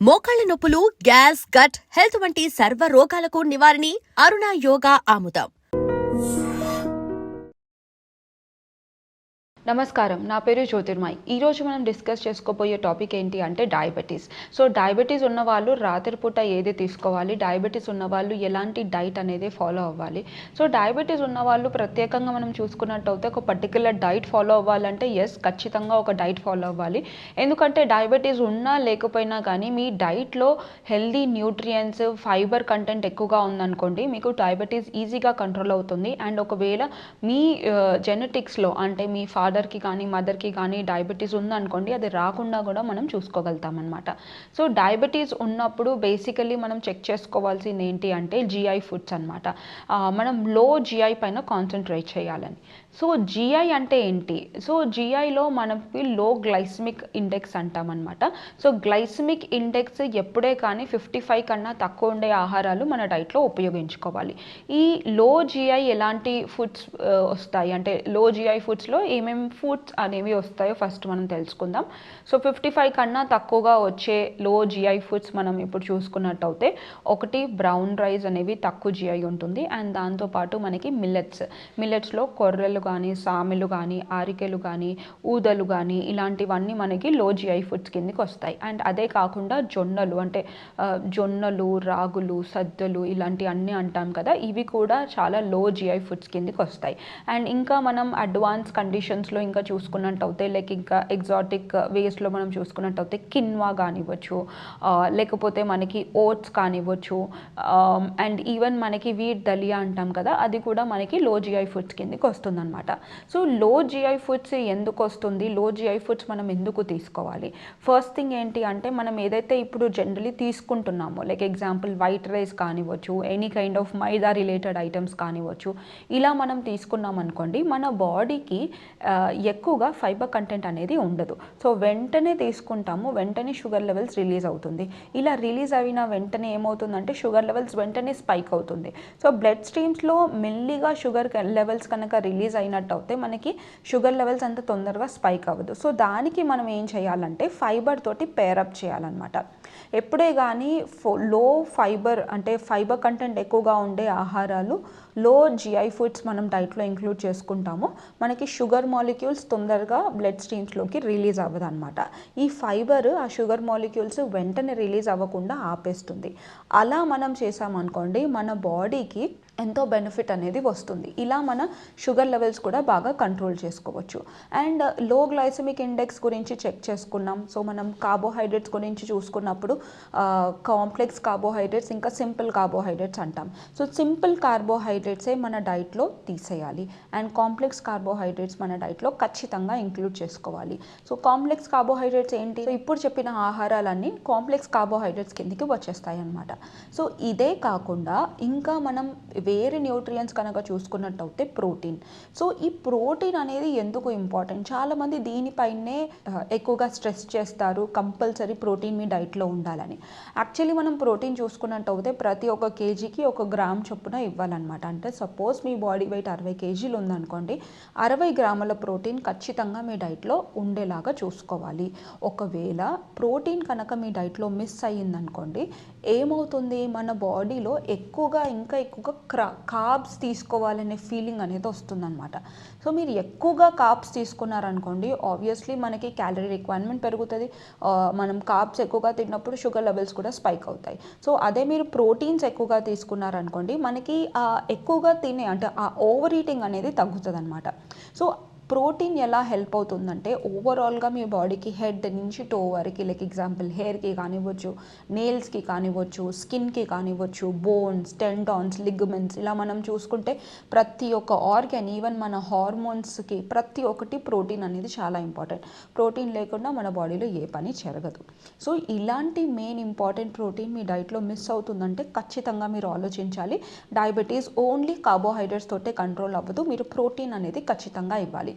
మోకాళ్ళ నొప్పులు gas gut health వంటి సర్వ రోగాలకు నివారణి అరుణ యోగా ఆముదం. నమస్కారం నా పేరు జ్యోతిర్మయ్. ఈరోజు మనం డిస్కస్ చేసుకోబోయే టాపిక్ ఏంటి అంటే డయాబెటీస్. సో డయాబెటీస్ ఉన్నవాళ్ళు రాత్రిపూట ఏది తీసుకోవాలి? డయాబెటీస్ ఉన్నవాళ్ళు ఎలాంటి డైట్ అనేది ఫాలో అవ్వాలి? సో డయాబెటీస్ ఉన్నవాళ్ళు ప్రత్యేకంగా మనం చూసుకున్నట్టయితే ఒక పర్టికులర్ డైట్ ఫాలో అవ్వాలంటే ఎస్ ఖచ్చితంగా ఒక డైట్ ఫాలో అవ్వాలి. ఎందుకంటే డయాబెటీస్ ఉన్నా లేకపోయినా కానీ మీ డైట్లో హెల్దీ న్యూట్రియంట్స్ ఫైబర్ కంటెంట్ ఎక్కువగా ఉందనుకోండి మీకు డయాబెటీస్ ఈజీగా కంట్రోల్ అవుతుంది. అండ్ ఒకవేళ మీ జెనెటిక్స్లో అంటే మీ ఫాదర్ ఫాదర్కి కానీ మదర్కి కానీ డయాబెటీస్ ఉందనుకోండి అది రాకుండా కూడా మనం చూసుకోగలుగుతాం అనమాట సో డయాబెటీస్ ఉన్నప్పుడు బేసికలీ మనం చెక్ చేసుకోవాల్సింది ఏంటి అంటే జిఐ ఫుడ్స్ అనమాట మనం లో జిఐ పైన కాన్సన్ట్రేట్ చేయాలని. సో జిఐ అంటే ఏంటి? సో జిఐలో మనకి లో గ్లైసమిక్ ఇండెక్స్ అంటామన్నమాట. సో గ్లైసమిక్ ఇండెక్స్ ఎప్పుడే కానీ ఫిఫ్టీ ఫైవ్ కన్నా తక్కువ ఉండే ఆహారాలు మన డైట్లో ఉపయోగించుకోవాలి. ఈ లో జిఐ ఎలాంటి ఫుడ్స్ వస్తాయి? అంటే లో జిఐ ఫుడ్స్లో ఏమేమి ఫుడ్స్ అనేవి వస్తాయో ఫస్ట్ మనం తెలుసుకుందాం. సో ఫిఫ్టీ ఫైవ్ కన్నా తక్కువగా వచ్చే లో జిఐ ఫుడ్స్ మనం ఇప్పుడు చూసుకున్నట్టయితే ఒకటి బ్రౌన్ రైస్ అనేవి తక్కువ జిఐ ఉంటుంది. అండ్ దాంతోపాటు మనకి మిల్లెట్స్ మిల్లెట్స్లో కొర్రెలు కానీ సామెలు కానీ ఆరికెలు కానీ ఊదలు కానీ ఇలాంటివన్నీ మనకి లో జిఐ ఫుడ్స్ కిందకి వస్తాయి. అండ్ అదే కాకుండా జొన్నలు అంటే జొన్నలు రాగులు సద్దలు ఇలాంటి అన్నీ అంటాం కదా ఇవి కూడా చాలా లో జిఐ ఫుడ్స్ కిందకి వస్తాయి. అండ్ ఇంకా మనం అడ్వాన్స్ కండిషన్స్లో ఇంకా చూసుకున్నట్టయితే లైక్ ఇంకా ఎగ్జాటిక్ వేస్లో మనం చూసుకున్నట్టయితే కిన్వా కానివ్వచ్చు లేకపోతే మనకి ఓట్స్ కానివ్వచ్చు అండ్ ఈవెన్ మనకి వీట్ దలియా అంటాం కదా అది కూడా మనకి లో జిఐ ఫుడ్స్ కిందకి అనమాట సో లో జిఐ ఫుడ్స్ ఎందుకు వస్తుంది? లో జిఐ ఫుడ్స్ మనం ఎందుకు తీసుకోవాలి? ఫస్ట్ థింగ్ ఏంటి అంటే మనం ఏదైతే ఇప్పుడు జనరలీ తీసుకుంటున్నామో like example white rice కానివ్వచ్చు any kind of maida related items కానివ్వచ్చు ఇలా మనం తీసుకున్నాం అనుకోండి మన బాడీకి ఎక్కువగా ఫైబర్ కంటెంట్ అనేది ఉండదు. సో వెంటనే తీసుకుంటాము వెంటనే షుగర్ లెవెల్స్ రిలీజ్ అవుతుంది. ఇలా రిలీజ్ అయిన వెంటనే ఏమవుతుందంటే షుగర్ లెవెల్స్ వెంటనే స్పైక్ అవుతుంది. సో బ్లడ్ స్ట్రీమ్స్లో మెల్లిగా షుగర్ లెవెల్స్ కనుక రిలీజ్ అయినట్టు అయితే మనకి షుగర్ లెవెల్స్ అంత తొందరగా స్పైక్ అవ్వదు. సో దానికి మనం ఏం చేయాలంటే ఫైబర్ తోటి పేరప్ చేయాలన్నమాట. ఎప్పుడే కానీ ఫో లో ఫైబర్ అంటే ఫైబర్ కంటెంట్ ఎక్కువగా ఉండే ఆహారాలు లో జిఐ ఫుడ్స్ మనం డైట్లో ఇంక్లూడ్ చేసుకుంటామో. మనకి షుగర్ మాలిక్యూల్స్ తొందరగా బ్లడ్ స్ట్రీమ్స్లోకి రిలీజ్ అవ్వదు అనమాట ఈ ఫైబర్ ఆ షుగర్ మాలిక్యూల్స్ వెంటనే రిలీజ్ అవ్వకుండా ఆపేస్తుంది. అలా మనం చేసామనుకోండి మన బాడీకి ఎంతో బెనిఫిట్ అనేది వస్తుంది. ఇలా మన షుగర్ లెవెల్స్ కూడా బాగా కంట్రోల్ చేసుకోవచ్చు. అండ్లో గ్లైసమిక్ ఇండెక్స్ గురించి చెక్ చేసుకున్నాం. సో మనం కార్బోహైడ్రేట్స్ గురించి చూసుకున్నప్పుడు uh, కాంప్లెక్స్ కార్బోహైడ్రేట్స్ ఇంకా సింపుల్ కార్బోహైడ్రేట్స్ అంటాం. సో సింపుల్ కార్బోహైడ్రేట్సే మన డైట్లో తీసేయాలి. అండ్ కాంప్లెక్స్ కార్బోహైడ్రేట్స్ మన డైట్లో ఖచ్చితంగా ఇంక్లూడ్ చేసుకోవాలి. సో కాంప్లెక్స్ కార్బోహైడ్రేట్స్ ఏంటి? సో ఇప్పుడు చెప్పిన ఆహారాలన్నీ కాంప్లెక్స్ కార్బోహైడ్రేట్స్ కిందకి వచ్చేస్తాయి అన్నమాట సో ఇదే కాకుండా ఇంకా మనం వేరే న్యూట్రియన్స్ కనుక చూసుకున్నట్టయితే ప్రోటీన్. సో ఈ ప్రోటీన్ అనేది ఎందుకు ఇంపార్టెంట్? చాలామంది దీనిపైనే ఎక్కువగా స్ట్రెస్ చేస్తారు కంపల్సరీ ప్రోటీన్ మీ డైట్లో ఉండాలని. యాక్చువల్లీ మనం ప్రోటీన్ చూసుకున్నట్టయితే ప్రతి ఒక్క కేజీకి ఒక గ్రామ్ చొప్పున ఇవ్వాలన్నమాట. అంటే సపోజ్ మీ బాడీ వెయిట్ అరవై కేజీలు ఉందనుకోండి అరవై గ్రాముల ప్రోటీన్ ఖచ్చితంగా మీ డైట్లో ఉండేలాగా చూసుకోవాలి. ఒకవేళ ప్రోటీన్ కనుక మీ డైట్లో మిస్ అయ్యిందనుకోండి ఏమవుతుంది? మన బాడీలో ఎక్కువగా ఇంకా ఎక్కువగా క్రా కార్బ్స్ తీసుకోవాలనే ఫీలింగ్ అనేది వస్తుందన్నమాట. సో మీరు ఎక్కువగా కార్బ్స్ తీసుకున్నారనుకోండి ఆబ్వియస్లీ మనకి క్యాలరీ రిక్వైర్మెంట్ పెరుగుతుంది. మనం కార్బ్స్ ఎక్కువగా తిన్నప్పుడు షుగర్ లెవెల్స్ కూడా స్పైక్ అవుతాయి. సో అదే మీరు ప్రోటీన్స్ ఎక్కువగా తీసుకున్నారనుకోండి మనకి ఎక్కువగా తినే అంటే ఆ ఓవర్ ఈటింగ్ అనేది తగ్గుతుంది అనమాట సో ప్రోటీన్ ఎలా హెల్ప్ అవుతుందంటే ఓవరాల్గా మీ బాడీకి హెడ్ నుంచి టో వరకు లైక్ ఎగ్జాంపుల్ హెయిర్కి కానివ్వచ్చు నేల్స్కి కానివ్వచ్చు స్కిన్కి కానివ్వచ్చు బోన్స్ టెండాన్స్ లిగ్మెంట్స్ ఇలా మనం చూసుకుంటే ప్రతి ఒక్క ఆర్గాన్ ఈవెన్ మన హార్మోన్స్కి ప్రతి ఒక్కటి ప్రోటీన్ అనేది చాలా ఇంపార్టెంట్ ప్రోటీన్ లేకుండా మన బాడీలో ఏ పని జరగదు. సో ఇలాంటి మెయిన్ ఇంపార్టెంట్ ప్రోటీన్ మీ డైట్లో మిస్ అవుతుందంటే ఖచ్చితంగా మీరు ఆలోచించాలి. డయాబెటీస్ ఓన్లీ కార్బోహైడ్రేట్స్ తోటే కంట్రోల్ అవ్వదు. మీరు ప్రోటీన్ అనేది ఖచ్చితంగా ఇవ్వాలి.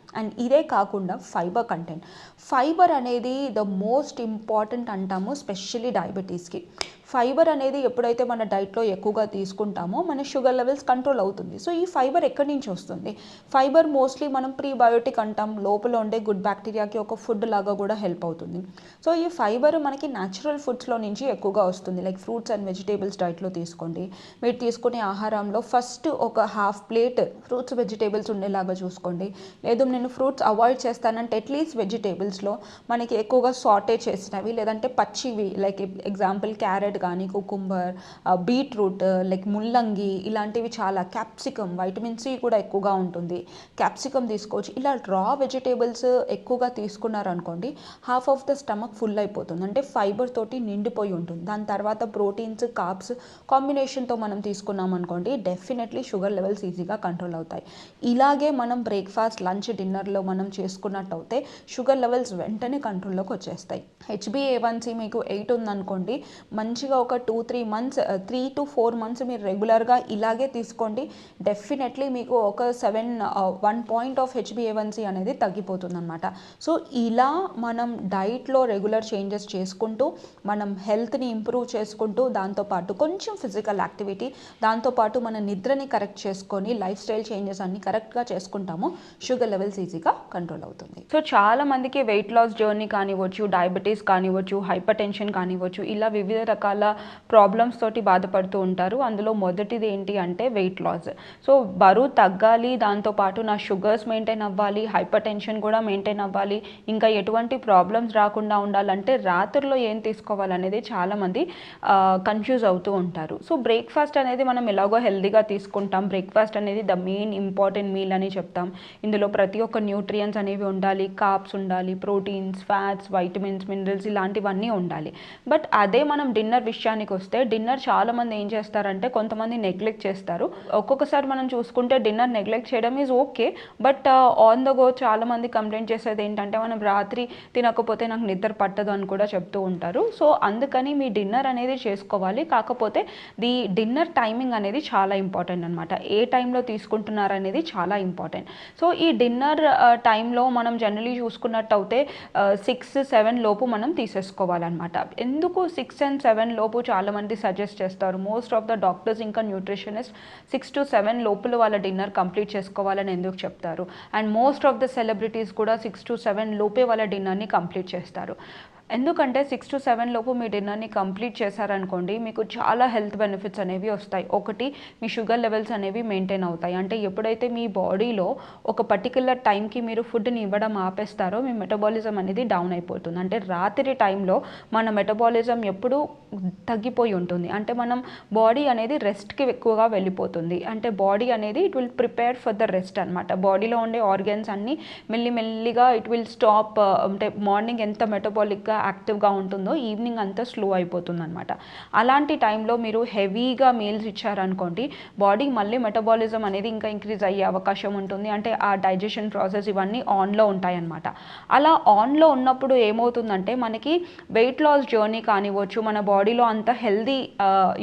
అండ్ ఇదే కాకుండా ఫైబర్ కంటెంట్ ఫైబర్ అనేది ద మోస్ట్ ఇంపార్టెంట్ అంటాము స్పెషల్లీ డయాబెటీస్కి ఫైబర్ అనేది ఎప్పుడైతే మన డైట్లో ఎక్కువగా తీసుకుంటామో మన షుగర్ లెవెల్స్ కంట్రోల్ అవుతుంది. సో ఈ ఫైబర్ ఎక్కడి నుంచి వస్తుంది? ఫైబర్ మోస్ట్లీ మనం ప్రీబయోటిక్ అంటాం. లోపల ఉండే గుడ్ బ్యాక్టీరియాకి ఒక ఫుడ్ లాగా కూడా హెల్ప్ అవుతుంది. సో ఈ ఫైబర్ మనకి న్యాచురల్ ఫుడ్స్లో నుంచి ఎక్కువగా వస్తుంది. లైక్ ఫ్రూట్స్ అండ్ వెజిటేబుల్స్ డైట్లో తీసుకోండి. మీరు తీసుకునే ఆహారంలో ఫస్ట్ ఒక హాఫ్ ప్లేట్ ఫ్రూట్స్ వెజిటేబుల్స్ ఉండేలాగా చూసుకోండి. లేదు నేను నేను ఫ్రూట్స్ అవాయిడ్ చేస్తానంటే అట్లీస్ట్ వెజిటేబుల్స్లో మనకి ఎక్కువగా సాటే చేసినవి లేదంటే పచ్చివి లైక్ ఎగ్జాంపుల్ క్యారెట్ కానీ కుకుంబర్ బీట్రూట్ లైక్ ముల్లంగి ఇలాంటివి చాలా. క్యాప్సికమ్ వైటమిన్ సి కూడా ఎక్కువగా ఉంటుంది. క్యాప్సికమ్ తీసుకోవచ్చు. ఇలా రా వెజిటేబుల్స్ ఎక్కువగా తీసుకున్నారనుకోండి half of the stomach full అయిపోతుంది. అంటే ఫైబర్ తోటి నిండిపోయి ఉంటుంది. దాని తర్వాత ప్రోటీన్స్ కాప్స్ కాంబినేషన్తో మనం తీసుకున్నాం అనుకోండి డెఫినెట్లీ షుగర్ లెవెల్స్ ఈజీగా కంట్రోల్ అవుతాయి. ఇలాగే మనం బ్రేక్ఫాస్ట్ లంచ్ డిన్నర్లో మనం చేసుకున్నట్టు అయితే షుగర్ లెవెల్స్ వెంటనే కంట్రోల్లోకి వచ్చేస్తాయి. హెచ్బిఏవన్సీ మీకు ఎయిట్ ఉందనుకోండి మంచిగా ఒక two three months three to four months మీరు రెగ్యులర్గా ఇలాగే తీసుకోండి. డెఫినెట్లీ మీకు ఒక seven one point of H B A one C అనేది తగ్గిపోతుందన్నమాట. సో ఇలా మనం డైట్లో రెగ్యులర్ చేంజెస్ చేసుకుంటూ మనం హెల్త్ని ఇంప్రూవ్ చేసుకుంటూ దాంతోపాటు కొంచెం ఫిజికల్ యాక్టివిటీ దాంతోపాటు మన నిద్రని కరెక్ట్ చేసుకొని లైఫ్ స్టైల్ చేంజెస్ అన్ని కరెక్ట్గా చేసుకుంటాము షుగర్ లెవెల్స్ ఈజీగా కంట్రోల్ అవుతుంది. సో చాలా మందికి వెయిట్ లాస్ జర్నీ కానివ్వచ్చు డయాబెటీస్ కానివ్వచ్చు హైపర్ టెన్షన్ కానివ్వచ్చు ఇలా వివిధ రకాల ప్రాబ్లమ్స్ తోటి బాధపడుతూ ఉంటారు. అందులో మొదటిది ఏంటి అంటే వెయిట్ లాస్ సో బరువు తగ్గాలి దాంతోపాటు నా షుగర్స్ మెయింటైన్ అవ్వాలి హైపర్ టెన్షన్ కూడా మెయింటైన్ అవ్వాలి ఇంకా ఎటువంటి ప్రాబ్లమ్స్ రాకుండా ఉండాలంటే రాత్రిలో ఏం తీసుకోవాలనేది చాలామంది కన్ఫ్యూజ్ అవుతూ ఉంటారు. సో బ్రేక్ఫాస్ట్ అనేది మనం ఎలాగో హెల్దీగా తీసుకుంటాం. బ్రేక్ఫాస్ట్ అనేది ద మెయిన్ ఇంపార్టెంట్ మీల్ అని చెప్తాం. ఇందులో ప్రతి ఒక్క న్యూట్రియన్స్ అనేవి ఉండాలి కాప్స్ ఉండాలి ప్రోటీన్స్ ఫ్యాట్స్ వైటమిన్స్ మినరల్స్ ఇలాంటివన్నీ ఉండాలి. బట్ అదే మనం డిన్నర్ విషయానికి వస్తే డిన్నర్ చాలామంది ఏం చేస్తారంటే కొంతమంది నెగ్లెక్ట్ చేస్తారు. ఒక్కొక్కసారి మనం చూసుకుంటే డిన్నర్ నెగ్లెక్ట్ చేయడం is okay but on the go చాలా మంది కంప్లైంట్ చేసేది ఏంటంటే మనం రాత్రి తినకపోతే నాకు నిద్ర పట్టదు అని కూడా చెప్తూ ఉంటారు. సో అందుకని మీ డిన్నర్ అనేది చేసుకోవాలి. కాకపోతే ది డిన్నర్ టైమింగ్ అనేది చాలా ఇంపార్టెంట్ అనమాట ఏ టైంలో తీసుకుంటున్నారు అనేది చాలా ఇంపార్టెంట్ సో ఈ డిన్నర్ టైంలో మనం జనరలీ చూసుకున్నట్టు అయితే సిక్స్ సెవెన్ లోపు మనం తీసేసుకోవాలన్నమాట. ఎందుకు సిక్స్ అండ్ సెవెన్ లోపు చాలామంది సజెస్ట్ చేస్తారు? మోస్ట్ ఆఫ్ ద డాక్టర్స్ ఇంకా న్యూట్రిషనిస్ట్ సిక్స్ టు సెవెన్ లోపల వాళ్ళ డిన్నర్ కంప్లీట్ చేసుకోవాలని ఎందుకు చెప్తారు? And most of the celebrities కూడా సిక్స్ టు సెవెన్ లోపే వాళ్ళ డిన్నర్ని కంప్లీట్ చేస్తారు. ఎందుకంటే సిక్స్ టు సెవెన్ లోపు మీ డిన్నర్ని కంప్లీట్ చేశారనుకోండి మీకు చాలా హెల్త్ బెనిఫిట్స్ అనేవి వస్తాయి. ఒకటి మీ షుగర్ లెవెల్స్ అనేవి మెయింటైన్ అవుతాయి. అంటే ఎప్పుడైతే మీ బాడీలో ఒక పర్టికులర్ టైంకి మీరు ఫుడ్ని ఇవ్వడం ఆపేస్తారో మీ మెటబాలిజం అనేది డౌన్ అయిపోతుంది. అంటే రాత్రి టైంలో మన మెటబాలిజం ఎప్పుడు తగ్గిపోయి ఉంటుంది. అంటే మనం బాడీ అనేది రెస్ట్కి ఎక్కువగా వెళ్ళిపోతుంది. అంటే బాడీ అనేది it will prepare for the rest అనమాట బాడీలో ఉండే ఆర్గన్స్ అన్నీ మెల్లిమెల్లిగా ఇట్ విల్ స్టాప్ అంటే మార్నింగ్ ఎంత మెటబాలిక్గా యాక్టివ్గా ఉంటుందో ఈవినింగ్ అంతా స్లో అయిపోతుంది అనమాట అలాంటి టైంలో మీరు హెవీగా మీల్స్ ఇచ్చారనుకోండి బాడీ మళ్ళీ మెటబాలిజం అనేది ఇంకా ఇంక్రీజ్ అయ్యే అవకాశం ఉంటుంది. అంటే ఆ డైజెషన్ ప్రాసెస్ ఇవన్నీ ఆన్లో ఉంటాయన్నమాట. అలా ఆన్లో ఉన్నప్పుడు ఏమవుతుందంటే మనకి వెయిట్ లాస్ జర్నీ కానివ్వచ్చు మన బాడీలో అంత హెల్దీ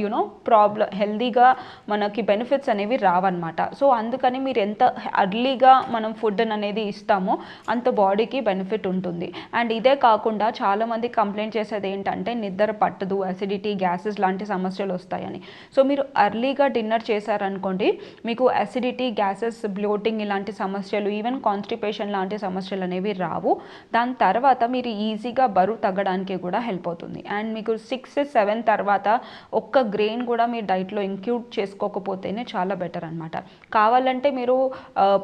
యునో ప్రాబ్లం హెల్దీగా మనకి బెనిఫిట్స్ అనేవి రావన్నమాట. సో అందుకని మీరు ఎంత అర్లీగా మనం ఫుడ్ అనేది ఇస్తామో అంత బాడీకి బెనిఫిట్ ఉంటుంది. అండ్ ఇదే కాకుండా చాలా చాలామంది కంప్లైంట్ చేసేది ఏంటంటే నిద్ర పట్టదు అసిడిటీ గ్యాసెస్ లాంటి సమస్యలు వస్తాయని. సో మీరు అర్లీగా డిన్నర్ చేశారనుకోండి మీకు అసిడిటీ గ్యాసెస్ బ్లోటింగ్ ఇలాంటి సమస్యలు ఈవెన్ కాన్స్టిపేషన్ లాంటి సమస్యలు అనేవి రావు. దాని తర్వాత మీరు ఈజీగా బరువు తగ్గడానికి కూడా హెల్ప్ అవుతుంది. అండ్ మీకు సిక్స్ సెవెన్ తర్వాత ఒక్క గ్రెయిన్ కూడా మీ డైట్లో ఇంక్లూడ్ చేసుకోకపోతేనే చాలా బెటర్ అనమాట కావాలంటే మీరు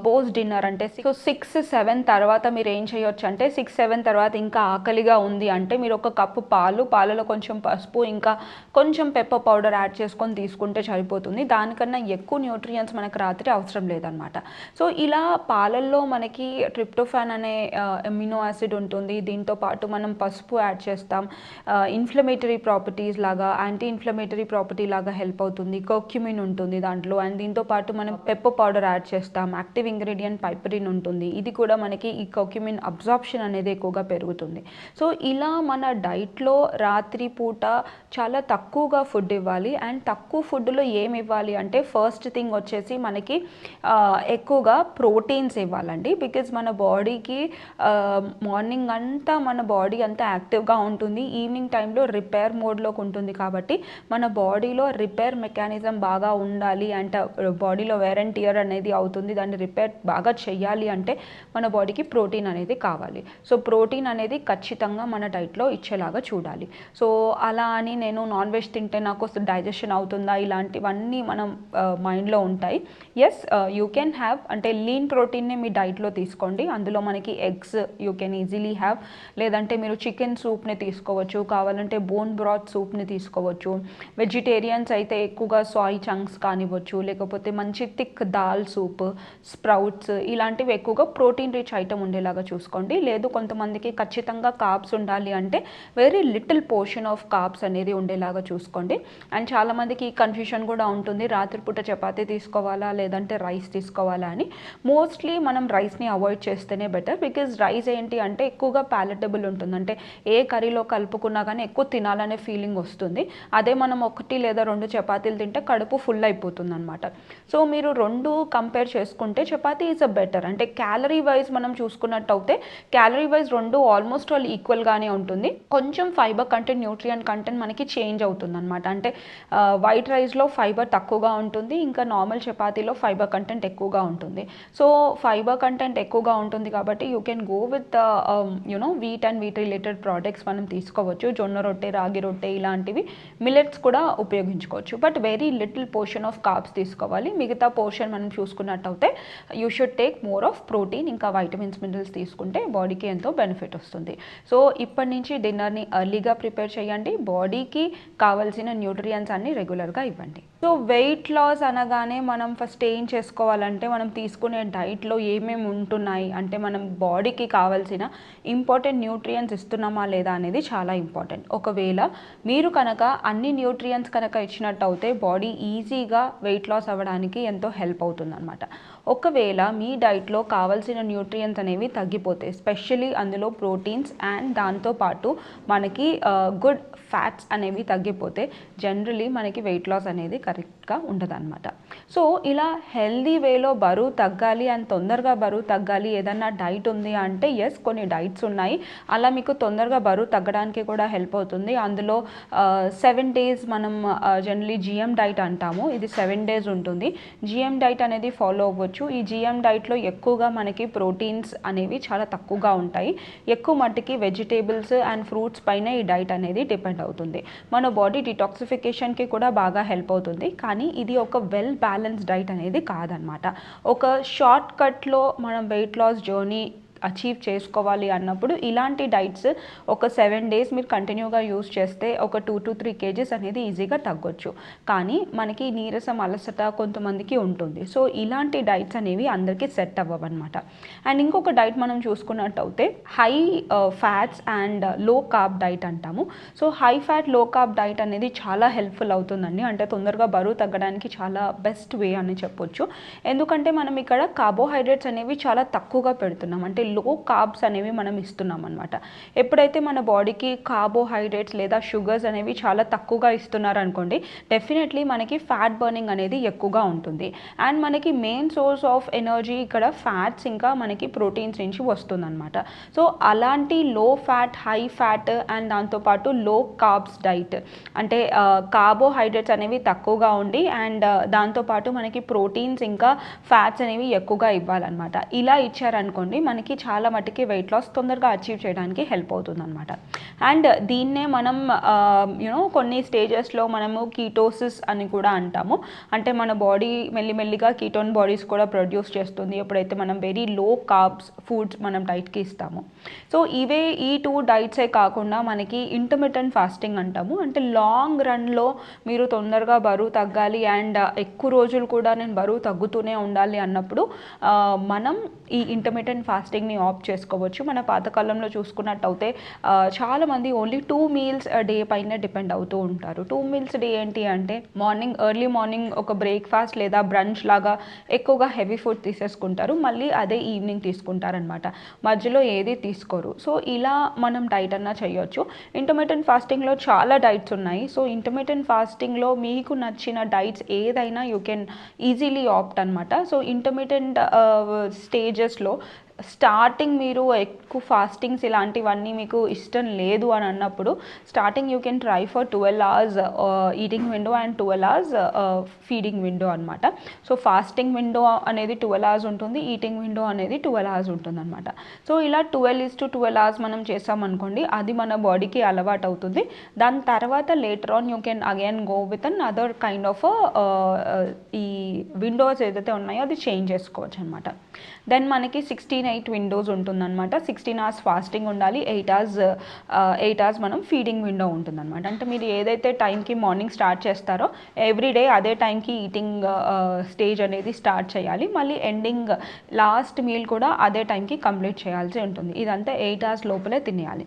పోస్ట్ డిన్నర్ అంటే సిక్స్ సెవెన్ తర్వాత మీరు ఏం చేయొచ్చు అంటే సిక్స్ సెవెన్ తర్వాత ఇంకా ఆకలిగా ఉంది అంటే మీరు ఒక కప్పు పాలు పాలలో కొంచెం పసుపు ఇంకా కొంచెం పెప్పర్ పౌడర్ యాడ్ చేసుకొని తీసుకుంటే సరిపోతుంది. దానికన్నా ఎక్కువ న్యూట్రియంట్స్ మనకు రాత్రి అవసరం లేదనమాట సో ఇలా పాలల్లో మనకి ట్రిప్టోఫాన్ అనే ఎమినో యాసిడ్ ఉంటుంది. దీంతో పాటు మనం పసుపు యాడ్ చేస్తాం. ఇన్ఫ్లమేటరీ ప్రాపర్టీస్ లాగా యాంటీ ఇన్ఫ్లమేటరీ ప్రాపర్టీ లాగా హెల్ప్ అవుతుంది. కోక్యుమిన్ ఉంటుంది దాంట్లో. అండ్ దీంతో పాటు మనం పెప్పర్ పౌడర్ యాడ్ చేస్తాం. యాక్టివ్ ఇంగ్రీడియంట్ పైపరిన్ ఉంటుంది. ఇది కూడా మనకి ఈ కోక్యుమిన్ అబ్జార్ప్షన్ అనేది ఎక్కువగా పెరుగుతుంది. సో ఇలా మన డైట్లో రాత్రి పూట చాలా తక్కువగా ఫుడ్ ఇవ్వాలి. అండ్ తక్కువ ఫుడ్లో ఏమి ఇవ్వాలి అంటే ఫస్ట్ థింగ్ వచ్చేసి మనకి ఎక్కువగా ప్రోటీన్స్ ఇవ్వాలండి. బికాజ్ మన బాడీకి మార్నింగ్ అంతా మన బాడీ అంతా యాక్టివ్గా ఉంటుంది. ఈవినింగ్ టైంలో రిపేర్ మోడ్లోకి ఉంటుంది కాబట్టి మన బాడీలో రిపేర్ మెకానిజం బాగా ఉండాలి అంటే బాడీలో వేర్ అండ్ టియర్ అనేది అవుతుంది. దాన్ని రిపేర్ బాగా చేయాలి అంటే మన బాడీకి ప్రోటీన్ అనేది కావాలి. సో ప్రోటీన్ అనేది ఖచ్చితంగా మన డైట్లో ఇచ్చేలాగా చూడాలి. సో అలా అని నేను నాన్ వెజ్ తింటే నాకు డైజెషన్ అవుతుందా? ఇలాంటివన్నీ మనం మైండ్లో ఉంటాయి. ఎస్ యూ కెన్ హ్యావ్ అంటే లీన్ ప్రోటీన్నే మీ డైట్లో తీసుకోండి. అందులో మనకి eggs you can easily have లేదంటే మీరు చికెన్ సూప్ని తీసుకోవచ్చు. కావాలంటే బోన్ బ్రాత్ సూప్ని తీసుకోవచ్చు. వెజిటేరియన్స్ అయితే ఎక్కువగా సాయ్ చంక్స్ కానివ్వచ్చు. లేకపోతే మంచి థిక్ దాల్ సూప్ స్ప్రౌట్స్ ఇలాంటివి ఎక్కువగా ప్రోటీన్ రిచ్ ఐటమ్ ఉండేలాగా చూసుకోండి. లేదు కొంతమందికి ఖచ్చితంగా కాప్స్ ఉండాలి అంటే very little portion of carbs అనేది ఉండేలాగా చూసుకోండి. అండ్ చాలామందికి కన్ఫ్యూషన్ కూడా ఉంటుంది. రాత్రిపూట చపాతీ తీసుకోవాలా లేదంటే రైస్ తీసుకోవాలా అని. మోస్ట్లీ మనం రైస్ని అవాయిడ్ చేస్తేనే బెటర్ బికాజ్ రైస్ ఏంటి అంటే ఎక్కువగా ప్యాలెటబుల్ ఉంటుంది. అంటే ఏ కర్రీలో కలుపుకున్నా కానీ ఎక్కువ తినాలనే ఫీలింగ్ వస్తుంది. అదే మనం ఒకటి లేదా రెండు చపాతీలు తింటే కడుపు ఫుల్ అయిపోతుంది అనమాట సో మీరు రెండు కంపేర్ చేసుకుంటే చపాతీ ఈజ్ అ బెటర్ అంటే క్యాలరీ వైజ్ మనం చూసుకున్నట్టు అయితే క్యాలరీ వైజ్ రెండు ఆల్మోస్ట్ ఆల్ ఈక్వల్గానే ఉంటుంది. కొంచెం ఫైబర్ కంటెంట్ న్యూట్రియంట్ కంటెంట్ మనకి చేంజ్ అవుతుంది అనమాట అంటే వైట్ రైస్లో ఫైబర్ తక్కువగా ఉంటుంది ఇంకా నార్మల్ చపాతీలో ఫైబర్ కంటెంట్ ఎక్కువగా ఉంటుంది. సో ఫైబర్ కంటెంట్ ఎక్కువగా ఉంటుంది కాబట్టి you can go with you know wheat and wheat related products మనం తీసుకోవచ్చు. జొన్న రొట్టె రాగి రొట్టె ఇలాంటివి మిలెట్స్ కూడా ఉపయోగించుకోవచ్చు. But very little portion of carbs తీసుకోవాలి. మిగతా పోర్షన్ మనం చూసుకున్నట్టయితే you should take more of protein ఇంకా వైటమిన్స్ మినరల్స్ తీసుకుంటే బాడీకి ఎంతో బెనిఫిట్ వస్తుంది. సో ఇప్పటి నుంచి డిన్నర్ని ఎర్లీగా ప్రిపేర్ చేయండి. బాడీకి కావాల్సిన న్యూట్రియన్స్ అన్ని రెగ్యులర్గా ఇవ్వండి. సో వెయిట్ లాస్ అనగానే మనం ఫస్ట్ ఏం చేసుకోవాలంటే మనం తీసుకునే డైట్లో ఏమేమి ఉంటున్నాయి అంటే మనం బాడీకి కావాల్సిన ఇంపార్టెంట్ న్యూట్రియన్స్ ఇస్తున్నామా లేదా అనేది చాలా ఇంపార్టెంట్. ఒకవేళ మీరు కనుక అన్ని న్యూట్రియన్స్ కనుక ఇచ్చినట్టు అయితే బాడీ ఈజీగా వెయిట్ లాస్ అవ్వడానికి ఎంతో హెల్ప్ అవుతుంది అనమాట ఒకవేళ మీ డైట్లో కావాల్సిన న్యూట్రియన్స్ అనేవి తగ్గిపోతాయి స్పెషలీ అందులో ప్రోటీన్స్ అండ్ దాంతోపాటు మనకి గుడ్ ఫ్యాట్స్ అనేవి తగ్గిపోతే జనరలీ మనకి వెయిట్ లాస్ అనేది కరెక్ట్ కరెక్ట్గా ఉండదన్నమాట సో ఇలా హెల్దీ వేలో బరువు తగ్గాలి అండ్ తొందరగా బరువు తగ్గాలి ఏదన్నా డైట్ ఉంది అంటే ఎస్ కొన్ని డైట్స్ ఉన్నాయి. అలా మీకు తొందరగా బరువు తగ్గడానికి కూడా హెల్ప్ అవుతుంది. అందులో సెవెన్ డేస్ మనం జనరలీ జిఎం డైట్ అంటాము. ఇది సెవెన్ డేస్ ఉంటుంది. జిఎం డైట్ అనేది ఫాలో అవ్వచ్చు. ఈ జిఎం డైట్లో ఎక్కువగా మనకి ప్రోటీన్స్ అనేవి చాలా తక్కువగా ఉంటాయి. ఎక్కువ మట్టుకి వెజిటేబుల్స్ అండ్ ఫ్రూట్స్ పైన ఈ డైట్ అనేది డిపెండ్ అవుతుంది. మన బాడీ డిటాక్సిఫికేషన్కి కూడా బాగా హెల్ప్ అవుతుంది. కానీ ఇది ఒక వెల్ బ్యాలెన్స్ డైట్ అనేది కాదనమాట. ఒక షార్ట్ కట్లో మనం వెయిట్ లాస్ జర్నీ అచీవ్ చేసుకోవాలి అన్నప్పుడు ఇలాంటి డైట్స్ ఒక సెవెన్ డేస్ మీరు కంటిన్యూగా యూస్ చేస్తే ఒక టూ టు త్రీ కేజీస్ అనేది ఈజీగా తగ్గొచ్చు. కానీ మనకి నీరసం అలసట కొంతమందికి ఉంటుంది. సో ఇలాంటి డైట్స్ అనేవి అందరికీ సెట్ అవ్వవన్నమాట. అండ్ ఇంకొక డైట్ మనం చూసుకున్నట్టయితే high fats and low carb diet అంటాము. So high fat low carb diet అనేది చాలా హెల్ప్ఫుల్ అవుతుందండి. అంటే తొందరగా బరువు తగ్గడానికి చాలా బెస్ట్ వే అని చెప్పొచ్చు. ఎందుకంటే మనం ఇక్కడ కార్బోహైడ్రేట్స్ అనేవి చాలా తక్కువగా పెడుతున్నాం. అంటే లో కార్బ్స్ అనేవి మనం ఇస్తున్నాం అనమాట ఎప్పుడైతే మన బాడీకి కార్బోహైడ్రేట్స్ లేదా షుగర్స్ అనేవి చాలా తక్కువగా ఇస్తున్నారు అనుకోండి డెఫినెట్లీ మనకి ఫ్యాట్ బర్నింగ్ అనేది ఎక్కువగా ఉంటుంది. అండ్ మనకి మెయిన్ సోర్స్ ఆఫ్ ఎనర్జీ ఇక్కడ ఫ్యాట్స్ ఇంకా మనకి ప్రోటీన్స్ నుంచి వస్తుందన్నమాట. సో అలాంటి లో ఫ్యాట్ హై ఫ్యాట్ అండ్ దాంతోపాటు లో కార్బ్స్ డైట్ అంటే కార్బోహైడ్రేట్స్ అనేవి తక్కువగా ఉండి అండ్ దాంతోపాటు మనకి ప్రోటీన్స్ ఇంకా ఫ్యాట్స్ అనేవి ఎక్కువగా ఇవ్వాలన్నమాట. ఇలా ఇచ్చారనుకోండి మనకి చాలా మటుకి వెయిట్ లాస్ తొందరగా అచీవ్ చేయడానికి హెల్ప్ అవుతుంది అనమాట అండ్ దీన్నే మనం యూనో కొన్ని స్టేజెస్లో మనము కీటోసిస్ అని కూడా అంటాము. అంటే మన బాడీ మెల్లిమెల్లిగా కీటోన్ బాడీస్ కూడా ప్రొడ్యూస్ చేస్తుంది. ఎప్పుడైతే మనం వెరీ లో కార్బ్స్ ఫుడ్స్ మనం డైట్కి ఇస్తాము. సో ఇవే ఈ టూ డైట్సే కాకుండా మనకి ఇంటర్మీడియట్ ఫాస్టింగ్ అంటాము. అంటే లాంగ్ రన్లో మీరు తొందరగా బరువు తగ్గాలి. అండ్ ఎక్కువ రోజులు కూడా నేను బరువు తగ్గుతూనే ఉండాలి అన్నప్పుడు మనం ఈ ఇంటర్మీడియట్ ఫాస్టింగ్ ఫాస్టింగ్ని ఆప్ట్ చేసుకోవచ్చు. మన పాతకాలంలో చూసుకున్నట్టయితే చాలామంది ఓన్లీ టూ మీల్స్ డే పైన డిపెండ్ అవుతూ ఉంటారు. టూ మీల్స్ డే ఏంటి అంటే మార్నింగ్ ఎర్లీ మార్నింగ్ ఒక బ్రేక్ఫాస్ట్ లేదా బ్రంచ్ లాగా ఎక్కువగా హెవీ ఫుడ్ తీసేసుకుంటారు. మళ్ళీ అదే ఈవినింగ్ తీసుకుంటారనమాట మధ్యలో ఏది తీసుకోరు. సో ఇలా మనం డైట్ అన్నా చేయొచ్చు. ఇంటర్మీడియట్ ఫాస్టింగ్లో చాలా డైట్స్ ఉన్నాయి. సో ఇంటర్మీడియట్ ఫాస్టింగ్లో మీకు నచ్చిన డైట్స్ ఏదైనా యూ కెన్ ఈజీలీ ఆప్ట్ అనమాట సో ఇంటర్మీడియట్ స్టేజెస్లో స్టార్టింగ్ మీరు ఎక్కువ ఫాస్టింగ్స్ ఇలాంటివన్నీ మీకు ఇష్టం లేదు అని అన్నప్పుడు starting you can try for twelve hours eating window and twelve hours feeding window అనమాట సో ఫాస్టింగ్ విండో అనేది ట్వెల్వ్ అవర్స్ ఉంటుంది ఈటింగ్ విండో అనేది ట్వెల్వ్ అవర్స్ ఉంటుంది అనమాట సో ఇలా twelve is to twelve hours మనం చేసామనుకోండి అది మన బాడీకి అలవాటు అవుతుంది. దాని తర్వాత later on you can again go with another kind of ఈ విండోస్ ఏదైతే ఉన్నాయో అది చేంజ్ చేసుకోవచ్చు అనమాట దెన్ మనకి సిక్స్టీన్ ఎయిట్ విండోస్ ఉంటుందన్నమాట. సిక్స్టీన్ అవర్స్ ఫాస్టింగ్ ఉండాలి ఎయిట్ అవర్స్ ఎయిట్ అవర్స్ మనం ఫీడింగ్ విండో ఉంటుందన్నమాట. అంటే మీరు ఏదైతే టైంకి మార్నింగ్ స్టార్ట్ చేస్తారో ఎవ్రీ డే అదే టైంకి ఈటింగ్ స్టేజ్ అనేది స్టార్ట్ చేయాలి. మళ్ళీ ఎండింగ్ లాస్ట్ మీల్ కూడా అదే టైంకి కంప్లీట్ చేయాల్సి ఉంటుంది. ఇదంతా ఎయిట్ అవర్స్ లోపలే తినేయాలి.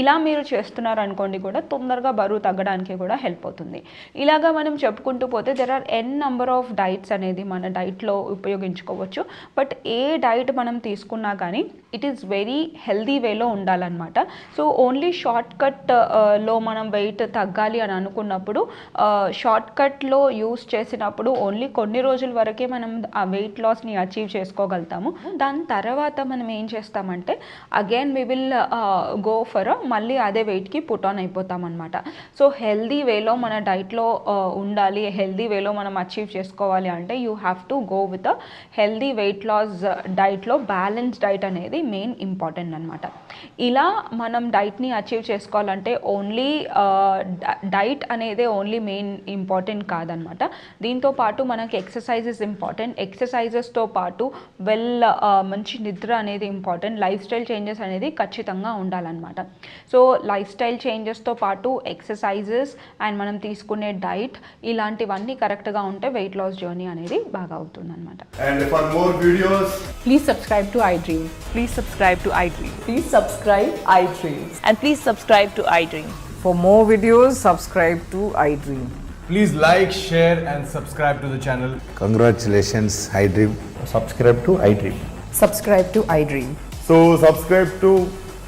ఇలా మీరు చేస్తున్నారు అనుకోండి కూడా తొందరగా బరువు తగ్గడానికి కూడా హెల్ప్ అవుతుంది. ఇలాగా మనం చెప్పుకుంటూ పోతే there are n number of diets అనేది మన డైట్లో ఉపయోగించుకోవచ్చు. బట్ ఏ డైట్ మనం తీసుకున్నా కానీ ఇట్ ఈస్ వెరీ హెల్దీ వేలో ఉండాలన్నమాట. సో ఓన్లీ షార్ట్ కట్లో మనం వెయిట్ తగ్గాలి అని అనుకున్నప్పుడు షార్ట్ కట్లో యూస్ చేసినప్పుడు ఓన్లీ కొన్ని రోజుల వరకే మనం ఆ వెయిట్ లాస్ని అచీవ్ చేసుకోగలుగుతాము. దాని తర్వాత మనం ఏం చేస్తామంటే again we will go for మళ్ళీ అదే వెయిట్కి పుట్ ఆన్ అయిపోతామన్నమాట. సో హెల్దీ వేలో మన డైట్లో ఉండాలి హెల్దీ వేలో మనం అచీవ్ చేసుకోవాలి అంటే you have to go with healthy weight loss డైట్లో బ్యాలెన్స్ డైట్ అనేది మెయిన్ ఇంపార్టెంట్ అనమాట ఇలా మనం డైట్ని అచీవ్ చేసుకోవాలంటే ఓన్లీ డైట్ అనేది ఓన్లీ మెయిన్ ఇంపార్టెంట్ కాదనమాట దీంతో పాటు మనకి ఎక్సర్సైజెస్ ఇంపార్టెంట్ ఎక్సర్సైజెస్తో పాటు వెల్ మంచి నిద్ర అనేది ఇంపార్టెంట్ లైఫ్ స్టైల్ చేంజెస్ అనేది ఖచ్చితంగా ఉండాలన్నమాట. సో లైఫ్ స్టైల్ చేంజెస్తో పాటు ఎక్సర్సైజెస్ అండ్ మనం తీసుకునే డైట్ ఇలాంటివన్నీ కరెక్ట్గా ఉంటే వెయిట్ లాస్ జర్నీ అనేది బాగా అవుతుందన్నమాట And for more videos, Please subscribe to iDream. Please subscribe to iDream. Please subscribe iDream. And please subscribe to iDream. For more videos, subscribe to iDream. please like, share, and subscribe to the channel. Congratulations, iDream. subscribe to iDream. Subscribe to iDream. So, subscribe to